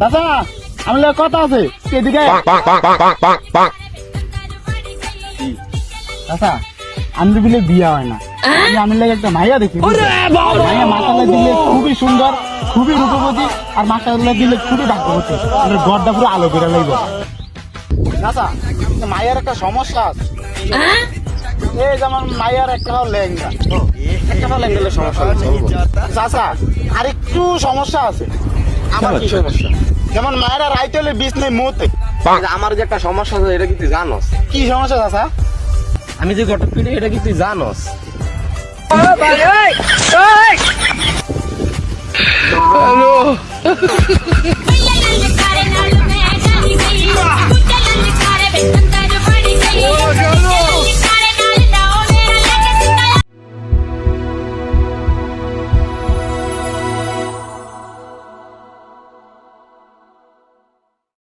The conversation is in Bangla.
চাচা আমি কথা আছে। এদিকে চাচা আমি বিলে বিয়ে হয় না। আমি লাগে একটা মাইয়া দেখি মাইয়া দিলে খুবই সুন্দর খুবই রূপবতী আর মাথালে দিলে খুবই ভাগ্যবতী। আমার গড়টা পুরো আলো করে লাগবে চাচা মায়ের একটা সমস্যা আছে। এই যেমন মায়ের একটা লেহেঙ্গা। একটা লেহেঙ্গা সমস্যা আছে চাচা আরেকটু সমস্যা আছে। আমার কি সমস্যা? যেমন মায়েরা রাইতে হলে বিষ নেই মুহূর্তে আমার যে একটা সমস্যা আছে এটা কি তুই জানোস? কি সমস্যা চাচা? আমি যে গটক পিড়ে এটা কি তুই জানোস? Hey,